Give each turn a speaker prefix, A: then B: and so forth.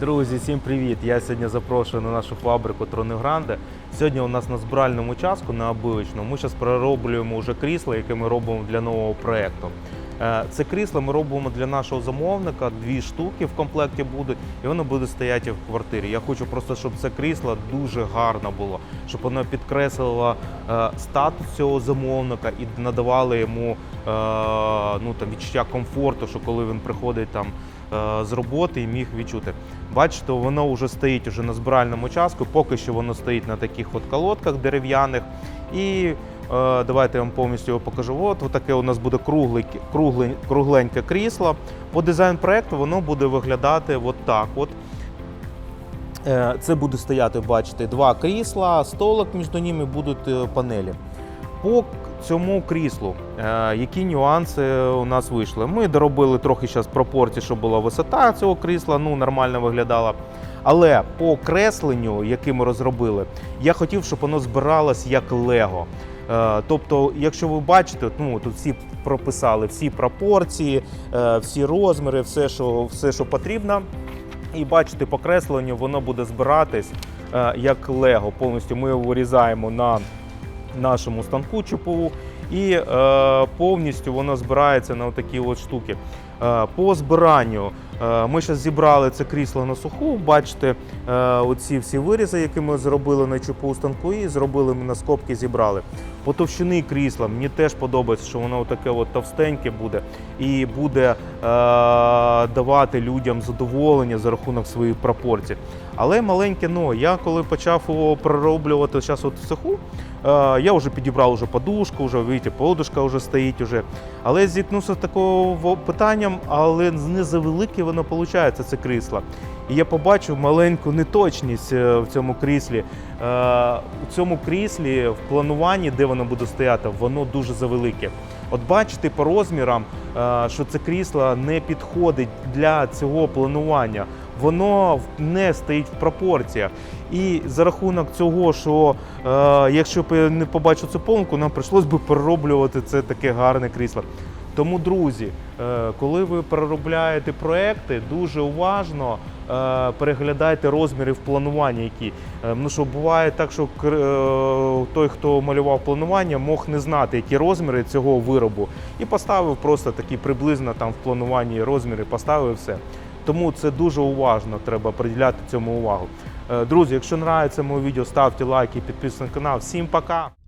A: Друзі, всім привіт! Я сьогодні запрошую на нашу фабрику Тронегранде. Сьогодні у нас на збиральному участку на обивочному. Ми зараз перероблюємо вже крісло, яке ми робимо для нового проєкту. Е, Це крісло ми робимо для нашого замовника. Дві штуки в комплекті будуть, і воно буде стояти в квартирі. Я хочу просто, щоб це крісло дуже гарно було, щоб воно підкреслило е, статус цього замовника і надавало йому е, ну, там, відчуття комфорту, що коли він приходить там з роботи і міг відчути. Бачите, воно вже стоїть уже на збиральному участку, поки що воно стоїть на таких от колодках дерев'яних. І давайте я вам повністю його покажу. От, таке у нас буде кругле, кругле, кругленьке крісло. По дизайн проекту воно буде виглядати от так. От. Е, Це буде стояти, бачите, два крісла, столик між ними будуть е, панелі. По цьому кріслу, е, які нюанси у нас вийшли? Ми доробили трохи зараз пропорції, щоб була висота цього крісла, ну нормально виглядала. Але по кресленню, яке ми розробили, я хотів, щоб воно збиралось як Лего. Е, Тобто, якщо ви бачите, ну тут всі прописали всі пропорції, е, всі розміри, все, що, все, що потрібно. І бачите, по кресленню воно буде збиратись е, як Лего. Повністю ми його вирізаємо на нашому станку ЧПУ і повністю воно збирається на такі от штуки. По збиранню ми зараз зібрали це крісло на суху. Бачите, е, оці всі вирізи, які ми зробили на ЧПУ станку, і зробили ми на скобки, зібрали. По товщини крісла мені теж подобається, що воно таке от товстеньке буде і буде е, давати людям задоволення за рахунок своїх пропорцій. Але маленьке но. Я коли почав його пророблювати зараз от в суху, е, я вже підібрав уже подушку, вже видите, подушка вже стоїть уже. Але зіткнувся з такого питанням, але не завелике воно виходить, це крісло. І я побачив маленьку неточність е, в цьому кріслі. Е, У цьому кріслі в плануванні, де воно буде стояти, воно дуже завелике. От бачите по розмірам, е, що це крісло не підходить для цього планування. Воно не стоїть в пропорціях. І за рахунок цього, що е, якщо б я не побачив цю помилку, нам прийшлось би перероблювати це таке гарне крісло. Тому, друзі, е, коли ви переробляєте проекти, дуже уважно е, переглядайте розміри в плануванні, які. Е, Ну що буває так, що той, хто малював планування, мог не знати, які розміри цього виробу, і поставив просто такі приблизно там в плануванні розміри, поставив все. Тому це дуже уважно треба приділяти цьому увагу. Друзі, якщо нравиться моє відео, ставте лайки, підписуйтесь на канал. Всім пока!